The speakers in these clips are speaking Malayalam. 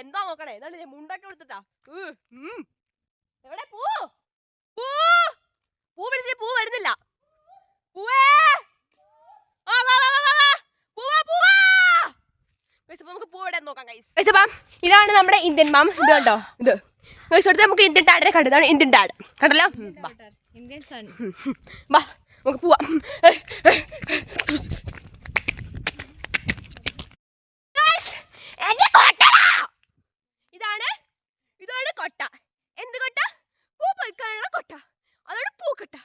എന്താ നോക്കണേ? എന്നാണ് മുണ്ടൊക്കെ കൊടുത്തിട്ടാ ഉം, ഉം. എവിടെ? പൂ. പൂ. പൂ പിടിച്ചിട്ട് പൂ വരുന്നില്ല. പൂവേ. നമുക്ക് പൂ നോക്കാം അപ്പം ഇതാണ് നമ്മുടെ ഇന്ത്യൻ മാം. ഇത് കണ്ടോ? ഇത്. അടുത്ത് നമുക്ക് ഇന്ത്യൻ ടാഡിനെ കണ്ടു. ഇതാണ് ഇന്ത്യൻ ടാഡ്. കണ്ടല്ലോ? ഇന്ത്യൻ സൺ വാ നമുക്ക് പോവാം Guys, എന്റെ കൊട്ട! ഇതാണ് ഇതാണ് കൊട്ട എന്ത് കൊട്ട പൂ പറിക്കാനുള്ള കൊട്ട അതാണ് പൂക്കൊട്ട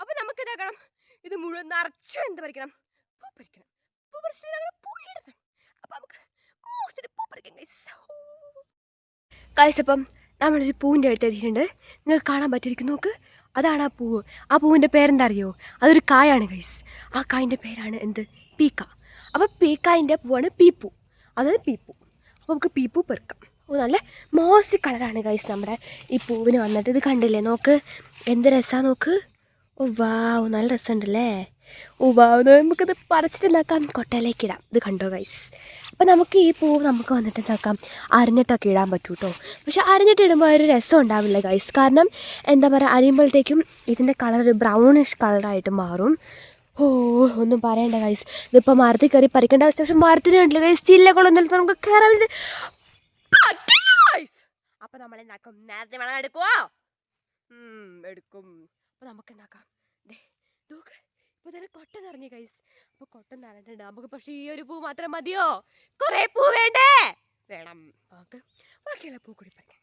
അപ്പൊ നമുക്ക് ഇതാക്കണം ഇത് മുഴുവൻ നിറച്ച് എന്ത് പറിക്കണം പൂ പറിക്കണം പൂ പറിച്ചിട്ട് നമ്മൾ പൂ ഇടണം അപ്പൊ നമുക്ക് മോശം പൂ പറിക്കാം ഗൈസ് അപ്പം നമ്മളൊരു പൂവിന്റെ അടുത്ത് എത്തിയിട്ടുണ്ട്. നിങ്ങൾക്ക് കാണാൻ പറ്റിയിരിക്കും നോക്ക്. അതാണ് ആ പൂവ്. ആ പൂവിന്റെ പേരെന്താ അറിയോ അതൊരു കായാണ് ഗൈസ് ആ കായിന്റെ പേരാണ് എന്ത്? പീക്ക. അപ്പോൾ പീക്കായിന്റെ പൂവാണ് പീപ്പൂ. അതാണ് പീപ്പൂ. അപ്പോൾ നമുക്ക് പീപ്പൂ പെറുക്കാം. അപ്പോൾ നല്ല മോസ്റ്റ് കളറാണ് ഗൈസ് നമ്മുടെ ഈ പൂവിന് വന്നിട്ട് ഇത് കണ്ടില്ലേ നോക്ക്? എന്ത് രസമാണ് നോക്ക്? ഓ വാവ് നല്ല രസമുണ്ടല്ലേ? ഓ വാവ് നമുക്കിത് പറിച്ചിട്ട് എന്താക്കാം? കൊട്ടയിലേക്ക് ഇടാം. ഇത് കണ്ടോ ഗൈസ് അപ്പോൾ നമുക്ക് ഈ പൂവ് നമുക്ക് വന്നിട്ട് എന്താക്കാം? അരിഞ്ഞിട്ടൊക്കെ ഇടാൻ പറ്റൂ കേട്ടോ പക്ഷെ അരിഞ്ഞിട്ട് ഇടുമ്പോൾ ഒരു രസം ഉണ്ടാവില്ല ഗൈസ് കാരണം എന്താ പറയുക അരിയുമ്പോഴത്തേക്കും ഇതിന്റെ കളർ ബ്രൗണിഷ് കളറായിട്ട് മാറും. ഓ ഒന്നും പറയണ്ട ഗൈസ് ഇതിപ്പോൾ മരത്തിൽ കയറി പറിക്കേണ്ട അവസ്ഥ. പക്ഷെ മരത്തിന് കണ്ടില്ല ഗൈസ് ചില്ലകളൊന്നും നമുക്ക് കയറാൻ പറ്റില്ല നമ്മൾ എന്താക്കും? നേരത്തെ വേണം എടുക്കുവോ? എടുക്കും. അപ്പൊ നമുക്ക് എന്താക്കാം? ദേ, നോക്ക് ഇപ്പൊ തന്നെ കൊട്ട നിറഞ്ഞു കൈസ് അപ്പൊ കൊട്ട നിറഞ്ഞിട്ടുണ്ട്. നമുക്ക് പക്ഷെ ഈ ഒരു പൂ മാത്രം മതിയോ? കൊറേ പൂ വേണ്ടേ? വേണം. നമുക്ക് ബാക്കിയുള്ള പൂ കൂടി പറിക്കാം.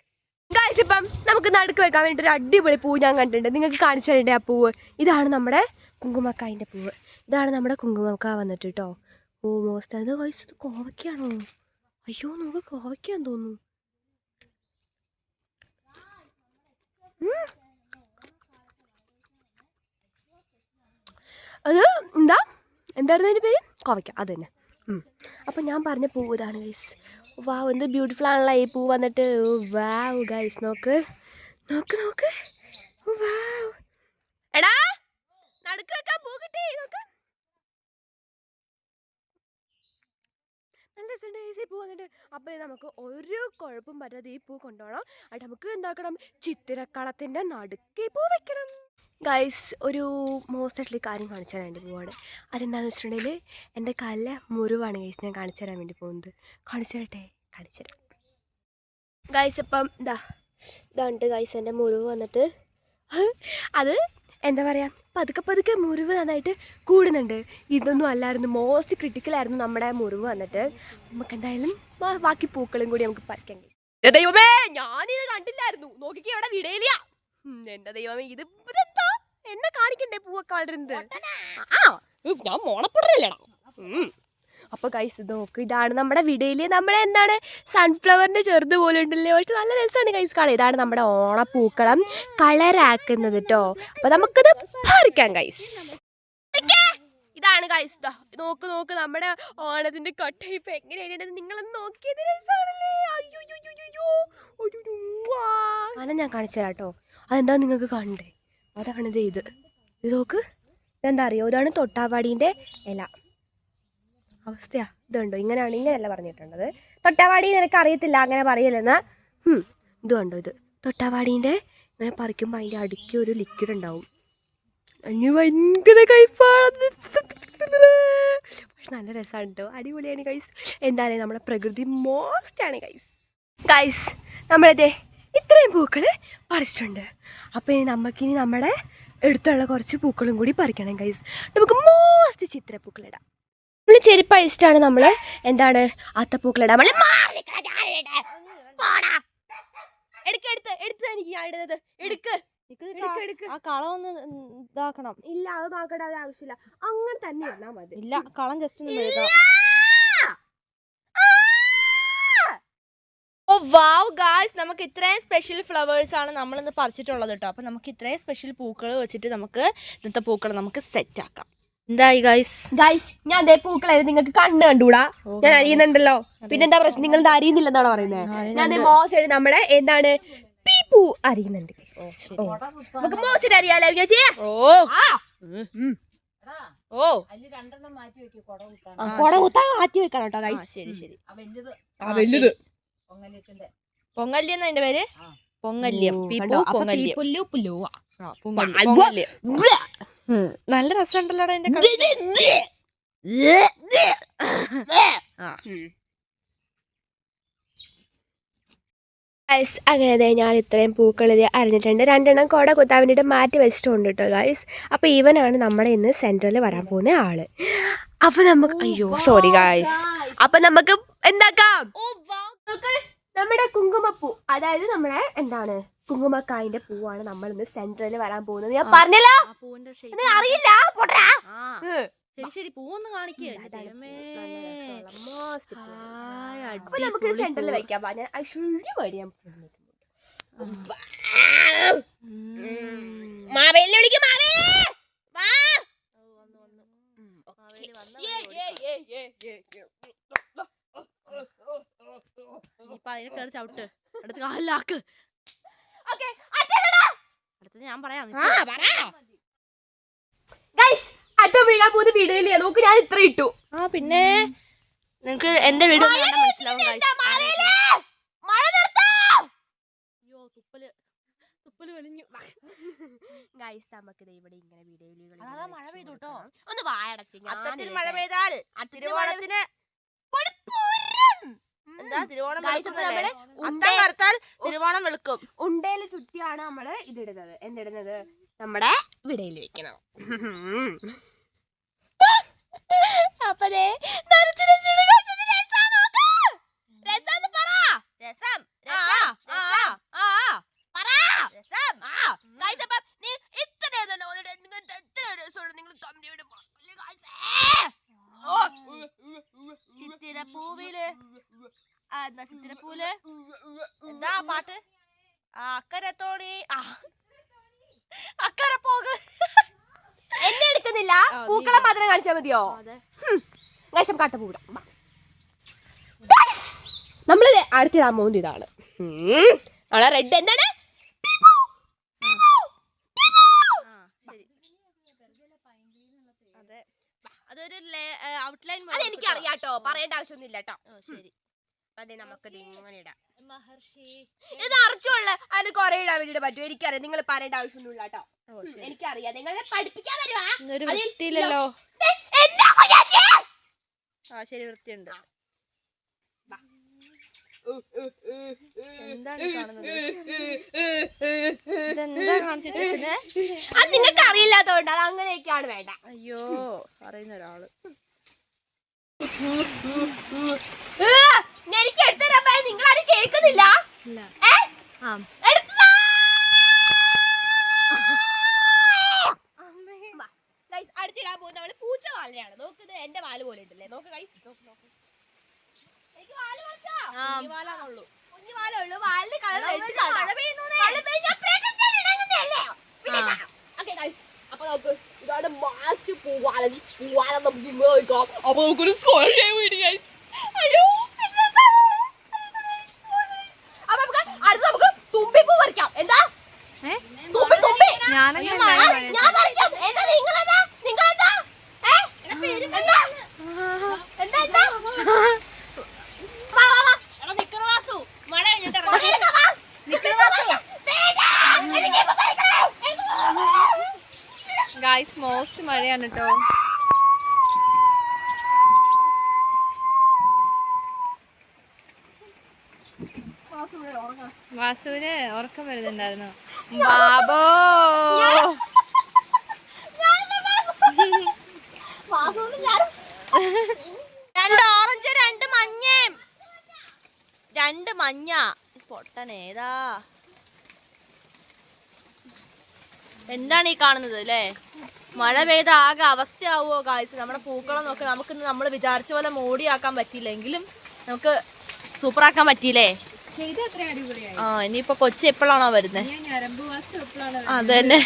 ഗൈസ് ഇപ്പം നമുക്ക് നടുക്ക് വെക്കാൻ വേണ്ടി ഒരു അടിപൊളി പൂ ഞാൻ കണ്ടിട്ടുണ്ട്. നിങ്ങൾക്ക് കാണിച്ചു തരണ്ടേ ആ പൂവ്? ഇതാണ് നമ്മുടെ കുങ്കുമക്കായിന്റെ പൂവ്. ഇതാണ് നമ്മുടെ കുങ്കുമക്ക വന്നിട്ട് കേട്ടോ ഓ മോസ്താണ് ഗൈസ് ഇത് കോവയ്ക്കാണോ? അയ്യോ നമുക്ക് കോവയ്ക്കാൻ തോന്നുന്നു. അത് എന്താ? എന്തായിരുന്നു അതിന്റെ പേര്? കോവയ്ക്ക. അത് തന്നെ. അപ്പം ഞാൻ പറഞ്ഞ പൂവ് ഇതാണ് ഗൈസ് വാവ് എന്ത് ബ്യൂട്ടിഫുൾ ആണല്ലോ ഈ പൂ വന്നിട്ട്. വാവ് ഗൈസ് നോക്ക്. നോക്ക് നോക്ക്. വാവ് എടാ നടുക്ക് വെക്കാൻ പൂ കിട്ടി നോക്ക്. നല്ല രസമുണ്ട് ഗൈസ് ഈ പൂ വന്നിട്ട്. അപ്പോൾ നമുക്ക് ഒരു കുഴപ്പം പറ്റാതെ ഈ പൂ കൊണ്ടുപോകണം. അത് നമുക്ക് എന്താക്കണം? ചിത്തിരക്കളത്തിന്റെ നടുക്ക് ഈ പൂ വെക്കണം. ഗൈസ് ഒരു മോസ്റ്റായിട്ടുള്ള കാര്യം കാണിച്ചു തരാൻ വേണ്ടി പോവാണ്. അതെന്താണെന്ന് വെച്ചിട്ടുണ്ടെങ്കിൽ എന്റെ കാലിലെ മുറിവാണ് ഗൈസ് ഞാൻ കാണിച്ചു തരാൻ വേണ്ടി പോകുന്നത്. കാണിച്ചു തരട്ടെ? കാണിച്ചു തരാം. ഗൈസ് അപ്പം ഇതാ ഇതാണ്ട് ഗൈസ് എന്റെ മുറിവ് വന്നിട്ട് അത് എന്താ പറയുക പതുക്കെ പതുക്കെ മുറിവ് നന്നായിട്ട് കൂടുന്നുണ്ട്. ഇതൊന്നും അല്ലായിരുന്നു മോസ്റ്റ് ക്രിട്ടിക്കലായിരുന്നു നമ്മുടെ മുറിവ് വന്നിട്ട്. നമുക്ക് എന്തായാലും ബാക്കി പൂക്കളും കൂടി നമുക്ക് കഴിയും ദൈവമേ ഞാനിത് കണ്ടില്ലായിരുന്നു. നോക്കിക്കേ അവിടെ വിടയില്ല എന്റെ ദൈവമേ ഇത് എന്നെ കാണിക്കണ്ടേ പൂവൊക്കെ വളരുന്നത് ആ ഞാൻ മോണപ്പൊടലല്ലേടാ അപ്പൊ കൈസ് നോക്ക്. ഇതാണ് നമ്മുടെ വിടയിൽ നമ്മുടെ എന്താണ് സൺഫ്ലവറിന്റെ ചെറുത് പോലെ ഉണ്ടല്ലേ? പക്ഷെ നല്ല രസമാണ് കൈസ് കാണാൻ. ഇതാണ് നമ്മുടെ ഓണപ്പൂക്കളം കളറാക്കുന്നത് കേട്ടോ അപ്പൊ നമുക്കിത് പറിക്കാം കൈസ് ഇതാണ് കൈസ് നോക്ക് നോക്ക്. നമ്മുടെ ഓണത്തിന്റെ കൊട്ട ഇപ്പൊ എങ്ങനെയാണ് നിങ്ങളൊന്ന് നോക്കിയത് രസമാണല്ലേ അയ്യോ, ഞാൻ കാണിച്ചു തരാം കേട്ടോ അതെന്താ നിങ്ങൾക്ക് കാണണ്ടേ അതാണ് ഇത് ഇത്. നോക്ക്. ഇതെന്താ അറിയോ? ഇതാണ് തൊട്ടാവാടീന്റെ ഇല. അവസ്ഥയാ. ഇതുണ്ടോ? ഇങ്ങനെയാണ് ഇങ്ങനെയല്ല പറഞ്ഞിട്ടുള്ളത്. തൊട്ടാവാടി നിനക്ക് അറിയത്തില്ല അങ്ങനെ പറയലെന്ന് ഇത് കണ്ടോ ഇത്? തൊട്ടാവാടീന്റെ ഇങ്ങനെ പറിക്കുമ്പോൾ അതിന്റെ അടുക്കി ഒരു ലിക്വിഡ് ഉണ്ടാവും. അതിന് ഭയങ്കര കൈപ്പാണ് പക്ഷെ നല്ല രസമാണ് കേട്ടോ അടിപൊളിയാണ് ഗൈസ് എന്തായാലും നമ്മുടെ പ്രകൃതി മോസ്റ്റ് മോസ്റ്റാണ് ഗൈസ് ഗൈസ് നമ്മളിതേ ഇത്രയും പൂക്കൾ പറിച്ചിട്ടുണ്ട്. അപ്പോൾ ഇനി നമുക്കിനി നമ്മുടെ എടുത്തുള്ള കുറച്ച് പൂക്കളും കൂടി പറിക്കണം ഗൈസ് നമുക്ക് മോസ്റ്റ് ചിത്രപ്പൂക്കളിടാം നമ്മൾ ചെരുപ്പ് അഴിച്ചിട്ടാണ് നമ്മൾ എന്താണ് അത്തപ്പൂക്കളിടാൻ നമ്മൾ എടുക്ക എടുത്ത് എടുത്ത് എനിക്ക് ഞാൻ ഇടുന്നത്. എടുക്ക്. ഇതാക്കണം. ഇല്ല അത് നോക്കേണ്ട ആവശ്യമില്ല അങ്ങനെ തന്നെ മതി. ഇല്ല കളം ജസ്റ്റ് ഒന്ന് മെഴുകാം ഓ വാവ് ഗായ്സ് നമുക്ക് ഇത്രയും സ്പെഷ്യൽ ഫ്ലവേഴ്സ് ആണ് നമ്മൾ ഇന്ന് പറിച്ചിട്ടുള്ളത് കേട്ടോ അപ്പൊ നമുക്ക് ഇത്രയും സ്പെഷ്യൽ പൂക്കൾ വെച്ചിട്ട് നമുക്ക് ഇന്നത്തെ പൂക്കൾ നമുക്ക് സെറ്റ് ആക്കാം. എന്തായി ഗായ്സ് ഗൈസ് ഞാൻ അതേ പൂക്കളായിരുന്നു നിങ്ങൾക്ക് കണ്ണ് കണ്ടൂടാ. ഞാൻ അറിയുന്നുണ്ടല്ലോ പിന്നെന്താ പ്രശ്നം? നിങ്ങൾ ഇത് അറിയുന്നില്ലെന്നാണ് പറയുന്നത് ഞാൻ ദേ മോശം നമ്മുടെ എന്താണ് പീപ്പൂ. ഓ. നമുക്ക് മോശം അറിയാലോ ഓ. ഓ. ആ, കൊട കുത്താൻ മാറ്റി വെക്കണം കേട്ടോ ഗൈസ് ശരി ശരി. പൊങ്ങല്യത്തിന്റെ. പൊങ്ങല്യം എന്നതിന്റെ പേര്. പൊങ്ങല്യം. പീപ്പു പൊങ്ങല്യം. പീപ്പുല്ലു പുല്ലുവ. നല്ല രസമുണ്ടല്ലോ അതിന്റെ ഗൈസ് അങ്ങനെ ഞാൻ ഇത്രയും പൂക്കൾ ഇത് അറിഞ്ഞിട്ടുണ്ട്. രണ്ടെണ്ണം കുട കുത്താൻ വേണ്ടിയിട്ട് മാറ്റി വെച്ചിട്ടുണ്ട് കേട്ടോ ഗൈസ് അപ്പോൾ ഇവനാണ് നമ്മുടെ ഇന്ന് സെന്ററിൽ വരാൻ പോകുന്ന ആൾ. അപ്പോൾ നമുക്ക് അയ്യോ സോറി ഗൈസ് അപ്പോൾ നമുക്ക് എന്താക്കാം? നമ്മുടെ കുങ്കുമപ്പൂ. അതായത് നമ്മുടെ എന്താണ്? കുങ്കുമക്കായിന്റെ പൂവാണ് നമ്മൾ ഇന്ന് സെന്ററിൽ വരാൻ പോകുന്നത്. ഞാൻ പറഞ്ഞല്ലോ? അറിയില്ല. പൊട്ടാ ശരി ശരി. പൂവൊന്ന് കാണിക്കേ. അപ്പൊ നമുക്ക് സെന്ററിൽ വെക്കാം. ഞാൻ ഐശ്വര്യ വഴി ഞാൻ മാവേലി വിളിക്കും മാവേലി വാ ഇപ്പൊ അതിനെ കയറി ചവിട്ട്. അടുത്ത് കാലിലാക്ക് ഓക്കേ, അച്ഛനെടാ. ഞാൻ പറയാം ആ, പറ. Guys, അടുത്ത വീഴാൻ പോകുന്ന നോക്ക് ഞാൻ ഇത്ര ഇട്ടു. ആ പിന്നെ നിങ്ങക്ക് എന്റെ കണ്ടാ മനസ്സിലാവും അയ്യോ തുപ്പൽ. തുപ്പൽ വലിഞ്ഞു ഗൈസ് നമുക്ക് ദേ ഇവിടെ ഇങ്ങനെ വീഡിയോയിൽ അതാ മഴ പെയ്തു കേട്ടോ. ഒന്ന് വായടച്ചു അത്തത്തിൽ മഴ പെയ്താൽ തിരുവോണത്തിന് തിരുവോണം വെളുക്കും ഉണ്ടയിൽ ചുറ്റിയാണ് നമ്മൾ ഇതിടുന്നത്. എന്തിടുന്നത്? നമ്മുടെ വിടയിൽ വെക്കണം. അപ്പൊ ദേ നിറച്ച് രസമുള്ള കാഴ്ച. ഇത് രസാ നോക്ക്. രസാന്ന് പറ. രസം ആ, ആ, ആ, ആ. പറ. ആ. Guys, അപ്പം നീ ഇത്ര ഇതെന്നെ വന്നിട്ട് നിങ്ങൾക്ക് എത്ര രസമാണ് നിങ്ങൾ കമ്പനിയോട് പറഞ്ഞില്ലേ guys? ഏ. ഓ. ചിത്തിരപ്പൂവിൽ ആ, എന്താ ചിത്തിരപ്പൂൽ? എന്താ പാട്ട്? ആ, അക്കരെ തോണി. ആ, അക്കരെ പോക. എന്നെ എടുക്കുന്നില്ല. പൂക്കളെ മാത്രം കാണിച്ചാൽ മതിയോ? വേഷം കാട്ട പൂട നമ്മൾ അടുത്തിടാൻ പോകുന്നത് ഇതാണ്. നമ്മളെ റെഡ് എന്താണ്? അതൊരു ഔട്ട്ലൈൻ അതെനിക്ക് അറിയാട്ടോ. പറയേണ്ട ആവശ്യമൊന്നുമില്ല കേട്ടോ. ശരി. അതെ നമുക്ക് ഇങ്ങനെ ഇടാം. മഹർഷി ഇത് നിറച്ചുള്ള അതിന് കുറെ ഇടാൻ വേണ്ടിട്ട് പറ്റും. എനിക്കറിയാം നിങ്ങൾ പറയേണ്ട ആവശ്യമൊന്നുമില്ല കേട്ടോ. എനിക്കറിയാം. നിങ്ങളെ പഠിപ്പിക്കാൻ വരുവാ? ആ ശരി വൃത്തിയുണ്ട്. അത് നിങ്ങൾക്ക് അറിയില്ലാത്തതുകൊണ്ട് അത് അങ്ങനെയൊക്കെയാണ് വേണ്ട അയ്യോ പറയുന്ന ഒരാൾ ഏ, എനിക്ക് എടുത്തരാൻ പറയാൻ നിങ്ങൾ ആരും കേൾക്കുന്നില്ല ഇല്ല ഏ? ആ എടുത്തതാ. വാ. Guys, അടുത്തിടാൻ പോകുന്ന അവൾ പൂച്ച വാലയാണ് നോക്ക് ഇത് എന്റെ വാൽ പോലെ ഉണ്ടല്ലേ നോക്ക് ഗൈസ് നോക്ക് നോക്ക് എനിക്ക് വാൽ കുറച്ചാ ആ. കുഞ്ഞുവാലാന്നുള്ളൂ കുഞ്ഞുവാലേ ഉള്ളൂ വാലിന് കളർ മഴ പെയ്യുന്നൂന്നേ. മഴ പെയ്ഞ്ഞാ പ്രകൃതി ഇണങ്ങുന്നതല്ലേ? പിന്നെ ആ. ഇതാ. Okay, guys. അപ്പൊ നോക്ക് ഇതാണ് മാസ്റ്റ് പൂവാലൻ. പൂവാലൻ നമുക്ക് ഇങ്ങനെ നോക്കാം. അപ്പൊ നമുക്കൊരു സ്കോർ ചെയ്യാൻ വേണ്ടി guys. അയ്യോ എന്ത് രസാണ്. അപ്പൊ നമുക്ക് അടുത്ത നമുക്ക് തുമ്പിപ്പൂ പറിക്കാം എന്താ തുമ്പി തുമ്പി ഞാനങ്ങനെ അയ്യോ, ആ, ഞാൻ പറിക്കാം എന്താ നിങ്ങളെന്താ നിങ്ങളെന്താ ഏ? എന്താ എന്താ എന്താ എന്താ വാ വാ വാ മഴ കഴിഞ്ഞിട്ട് പറിക്കാം, വാ. വേഗം. എനിക്ക് ഇപ്പൊ പറിക്കണം. ഗായ്സ് മോസ്റ്റ് മഴയാണ് കേട്ടോ. വാസുവിന് ഉറക്കം വരുന്നുണ്ടായിരുന്നു. ബാബോ! രണ്ട് ഓറഞ്ച് രണ്ട് മഞ്ഞേം രണ്ട് മഞ്ഞ. പൊട്ടൻ എന്താണ് ഈ കാണുന്നത് അല്ലേ മഴ പെയ്ത ആകെ അവസ്ഥയാവുമോ കാഴ്ച നമ്മുടെ പൂക്കളം നോക്കി നമുക്ക് നമ്മൾ വിചാരിച്ച പോലെ മോടിയാക്കാൻ പറ്റിയില്ലെങ്കിലും നമുക്ക് സൂപ്പറാക്കാൻ പറ്റിയില്ലേ? ആ ഇനിയിപ്പോ കൊച്ചി എപ്പോഴാണോ വരുന്നത്? അതന്നെ.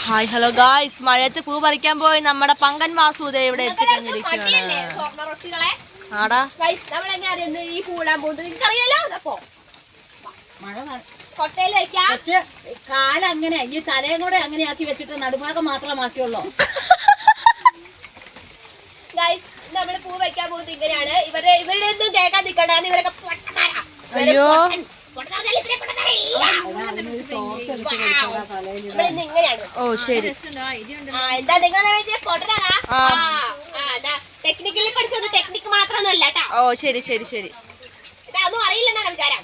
ഹായ് ഹലോ ഗായ്സ് മഴയത്ത് പൂ പറിക്കാൻ പോയി നമ്മുടെ പങ്കൻ വാസുദ ഇവിടെ മടിയല്ലേ എത്തിക്കഴിഞ്ഞിരിക്കുകയാണ് ആടാ. ഗൈസ് നമ്മൾ എങ്ങനെ അറിയുന്നത് ഈ പൂടാൻ പോകുന്നത്? അതപ്പോ. മഴ കൊട്ടയിൽ വെക്കാം. പക്ഷെ കാലങ്ങനെ ഈ തലയും കൂടെ അങ്ങനെ ആക്കി വെച്ചിട്ട് നടുഭാഗം മാത്രമാക്കിയുള്ളൂ ഗൈസ് നമ്മൾ പൂ വെക്കാൻ പോകുന്നത് ഇങ്ങനെയാണ്. ഇവരുടെ ഇവരുടെ ഒന്നും കേൾക്കാൻ നിക്കണ്ടാന്ന് ഇവരൊക്കെ അയ്യോ. ഓ ശരി. ആ, എന്താ നിങ്ങൾ. ടെക്നിക്കലി പഠിച്ചത് ടെക്നിക്ക് മാത്രമൊന്നുമല്ല ഓ ശരി ശരി ശരി. ഇതൊന്നും അറിയില്ലെന്നാണ് വിചാരം.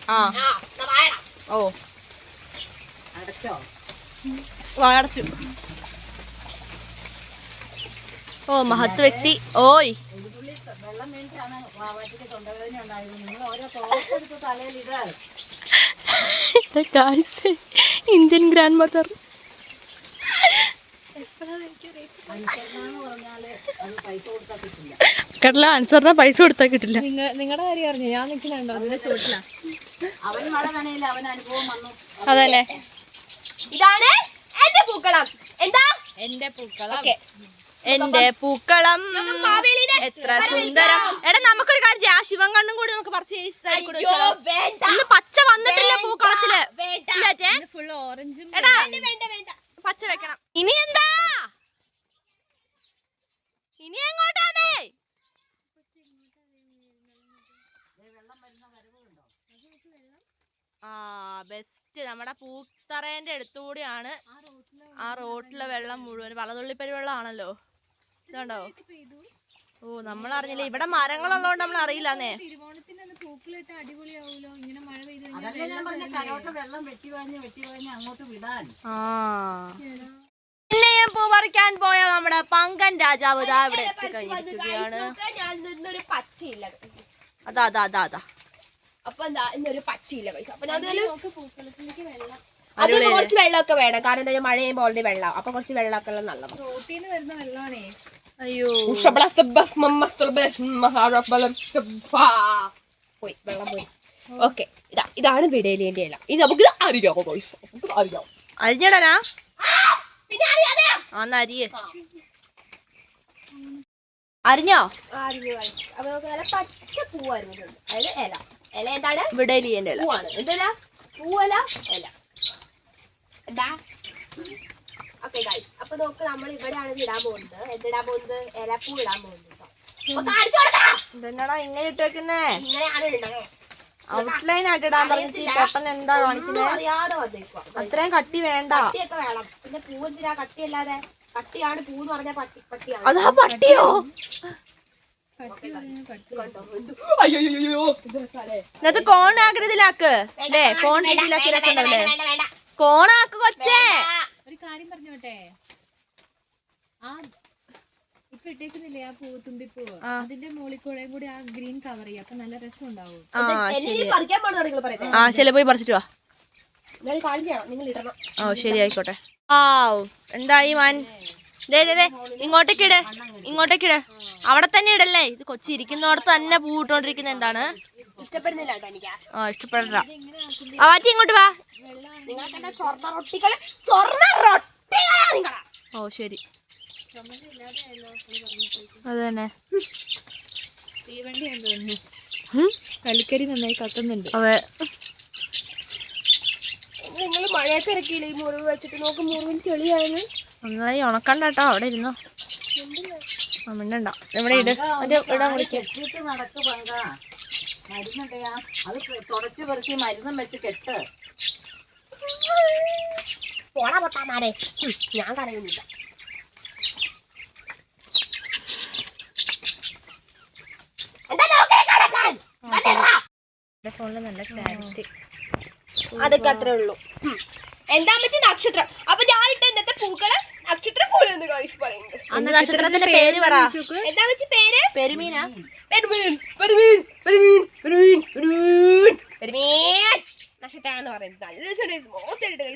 ഓ. വാടച്ചു ഓ മഹത്വ വ്യക്തി. ഓയ്. ഇന്ത്യൻ ഗ്രാൻഡ് മദർ കേട്ടില്ല ആൻസറിന് പൈസ കൊടുത്താൽ കിട്ടില്ല. നിങ്ങളുടെ കാര്യം അറിഞ്ഞു? ഞാൻ നിൽക്കുന്നുണ്ടോ അതിന്റെ ചോട്ടില. അവൻ മഴ നനയില്ല അവൻ അനുഭവം വന്നു. അതല്ലേ ഇതാണ് എന്റെ പൂക്കളം. എന്താ? എന്റെ പൂക്കളം. ഓക്കെ. എന്റെ പൂക്കളം. മാവേലിനെ എത്ര സുന്ദരം. എടാ നമുക്കൊരു കാര്യം ചെയ്യാം. ആ ശിവൻ കണ്ണും കൂടി നമുക്ക് പറിച്ച് പച്ച വന്നിട്ടില്ല പൂക്കളത്തിൽ? ഫുൾ ഓറഞ്ചും എടാ വേണ്ട വേണ്ട പച്ച വെക്കണം. ഇനി എന്താ? ഇനി എങ്ങോട്ടാണേ? ആ ബെസ്റ്റ് നമ്മുടെ പൂത്തറേന്റെ അടുത്തുകൂടിയാണ് ആ റോട്ടിലെ വെള്ളം മുഴുവൻ വളതുള്ളിപ്പരി വെള്ളമാണല്ലോ ഇതുണ്ടോ? ഓ നമ്മൾ അറിഞ്ഞില്ല ഇവിടെ മരങ്ങളുള്ളതുകൊണ്ട് നമ്മൾ അറിയില്ലാന്നേ. അതല്ലേ ഞാൻ പറഞ്ഞ കരോട്ട് വെള്ളം വെട്ടി വാങ്ങി വെട്ടി വാങ്ങി അങ്ങോട്ട് വിടാൻ. ആ. പിന്നെയും പൂ പറിക്കാൻ പോയ നമ്മുടെ പങ്കൻ രാജാവ് ഇതാ ഇവിടെ എത്തിക്കഴിഞ്ഞിരിക്കുകയാണ് ഞാൻ ഇന്നൊരു പച്ചയില്ല. അതാ അതാ അതാ അതാ. അപ്പൊ എന്താ ഇന്നൊരു പച്ചയില്ല പൈസ അപ്പൊ ഞാൻ അതിന് കുറച്ച് വെള്ളമൊക്കെ വേണം. കാരണം എന്താ മഴ ചെയ്യുമ്പോൾ ഓൾറെഡി വെള്ളം. അപ്പൊ കുറച്ച് വെള്ളമൊക്കെ ഉള്ളത് നല്ലതാണ് അയ്യോ. പോയി വെള്ളം പോയി. ഓക്കെ ഇതാ ഇതാണ് വിടേലിന്റെ ഇല. ഇത് നമുക്ക് അറിയാമോ പൈസ നമുക്ക് അറിയാം അരിഞ്ഞടനാ? പിന്നെ അറിയാതെ ആ അരിയേ. അരിഞ്ഞോ. അപ്പൊ നമുക്ക് നല്ല പച്ച പൂവായിരുന്നു. അതായത് ഇല. ഇല എന്താണ്? വിടലിയന്റെ ഇല. പൂവാണ്. എന്തല പൂവല ഇല. ഓക്കെ ഗൈസ് അപ്പൊ നോക്ക് നമ്മൾ ഇവിടെയാണ് ഇടാൻ പോകുന്നത്. എന്തിടാൻ പോകുന്നത്? ഇലപ്പൂ ഇടാൻ പോകുന്നത് ഇതെന്നാടാ ഇങ്ങനെ ഇട്ട് വെക്കുന്നേ? ഇങ്ങനെയാണ് ഇടണേ. ഔട്ട്ലൈൻ ആയിട്ട് ഇടാൻ പറഞ്ഞിട്ട് ഈ പൊട്ടൻ എന്താ അറിയാതെ അത്രയും കട്ടി വേണ്ട. കട്ടിയൊക്കെ വേണം. പിന്നെ പൂവെന്തിനാ കട്ടിയല്ലാതെ? കട്ടിയാണ് പൂ എന്ന് പറഞ്ഞാൽ പട്ടി പട്ടിയാണ്. അതാ പട്ടിയോ? എന്നിട്ട് കോൺ ആകൃതിയിലാക്ക് അല്ലേ? കോൺ രീതിയിലാക്കി രസം ഉണ്ടാവില്ലേ? വേണ്ട വേണ്ട കോണാക്ക് കൊച്ചേ. ഒരു കാര്യം പറഞ്ഞോട്ടെ ആ ഇപ്പൊ ഇട്ടേക്കുന്നില്ലേ ആ പൂ തുമ്പിപ്പൂവ് അതിന്റെ മുകളിൽ കൂടെ കൂടി ആ ഗ്രീൻ കവർ ചെയ്യാം അപ്പൊ നല്ല രസം ഉണ്ടാവും. ആ എന്നെ ശരി ആ പോയി പറിച്ചിട്ട് വാ. ഓ ആയിക്കോട്ടെ. ആവ് എന്തായി മാൻ? ദേ ദേ ദേ ഇങ്ങോട്ടേക്കിട് ഇങ്ങോട്ടേക്കിട്. അവിടെ തന്നെ ഇടല്ലേ? ഇത് കൊച്ചി ഇരിക്കുന്നോടത്ത് തന്നെ പൂ ഇട്ടോണ്ടിരിക്കുന്ന എന്താണ്? ഇഷ്ടപ്പെടുന്നില്ല ആ ഇഷ്ടപ്പെടണ്ട. ആ ഇങ്ങോട്ട് വാ. ഓ ശരി. അത് തന്നെ. കൽക്കരി നന്നായി കത്തുന്നുണ്ട്. അതെ. നിങ്ങൾ മഴയൊക്കെ ഇറക്കിയില്ലേ? ഈ മുറിവ് വെച്ചിട്ട് നോക്ക് മുറിവിൽ ചെളിയാണ്. നന്നായി ഉണക്കണ്ട കേട്ടോ അവിടെ ഇരുന്നോ. മിണ്ടണ്ട. ഇവിടെ ഇട്. അത് ഇടാൻ വിളിക്കാം നടക്ക് പങ്ക മരുന്നുണ്ടയാ അത് തുടച്ചു പെറുക്കി മരുന്നും വെച്ച് കെട്ട്. പോണ പൊട്ടാമാരെ. ഹും, ഞാൻ കരയുന്നില്ല. ഫോണിൽ നല്ല ക്ലാരിറ്റി അതൊക്കെ അത്രേ ഉള്ളൂ. എന്താ വെച്ചാൽ നക്ഷത്രം? അപ്പൊ ഞാനിട്ട് ഇന്നത്തെ പൂക്കൾ നക്ഷത്ര പൂല എന്ന് പറയുന്നത്. നക്ഷത്രത്തിന്റെ പേര് പറ. എന്താ വെച്ച പേര്? പെരുമീനാ? പെരുമീൻ പെരുമീൻ പെരുമീൻ പെരുമീൻ പെരുമീൻ. പെരുമീൻ. നക്ഷത്രമാണെന്ന് പറയുന്നത്. നല്ല രസമാണ് മോശമായിട്ട്.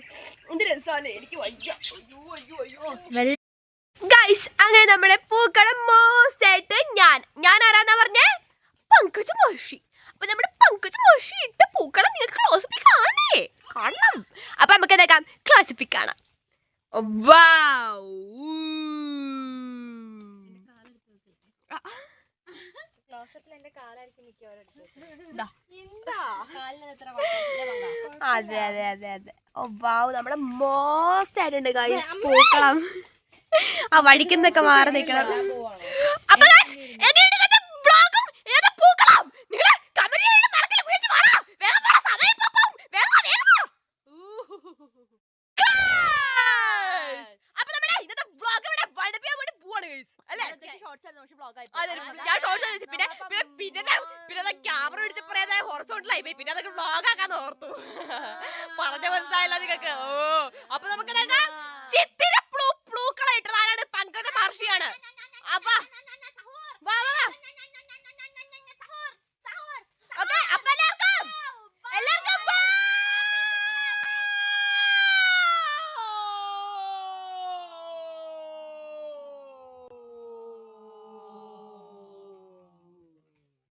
എന്ത് രസമല്ലേ എനിക്ക് വയ്യ. അയ്യോ അയ്യോ അയ്യോ ഗൈസ് അങ്ങനെ നമ്മുടെ പൂക്കളം മോശമായിട്ട് ഞാൻ ഞാൻ ആരാന്നാ പറഞ്ഞേ പങ്കജ് മഹർഷി അപ്പൊ നമ്മുടെ പങ്കജ് മഹർഷി ഇട്ട പൂക്കളം നിങ്ങൾക്ക് ക്ലോസിപ്പിൽ കാണേ കാണണം അപ്പൊ നമുക്ക് എന്താക്കാം ക്ലോസിപ്പിൽ കാണാം വൗ. ദാ. അതെ അതെ അതെ അതെ. ഓ വാവ് നമ്മുടെ മോസ്റ്റ് ആയിട്ടുണ്ട് ഗൈസ് പൂക്കളം. ആ വഴിക്കുന്നൊക്കെ മാറി നിൽക്കണം അപ്പൊ ഹൊറസോണ്ടിലായി പോയി പിന്നെ അതൊക്കെ വ്ളോഗ് ആക്കാന്ന് ഓർത്തു. പറഞ്ഞ മനസ്സിലായില്ല നിങ്ങൾക്ക് ഓ അപ്പൊ നമുക്ക്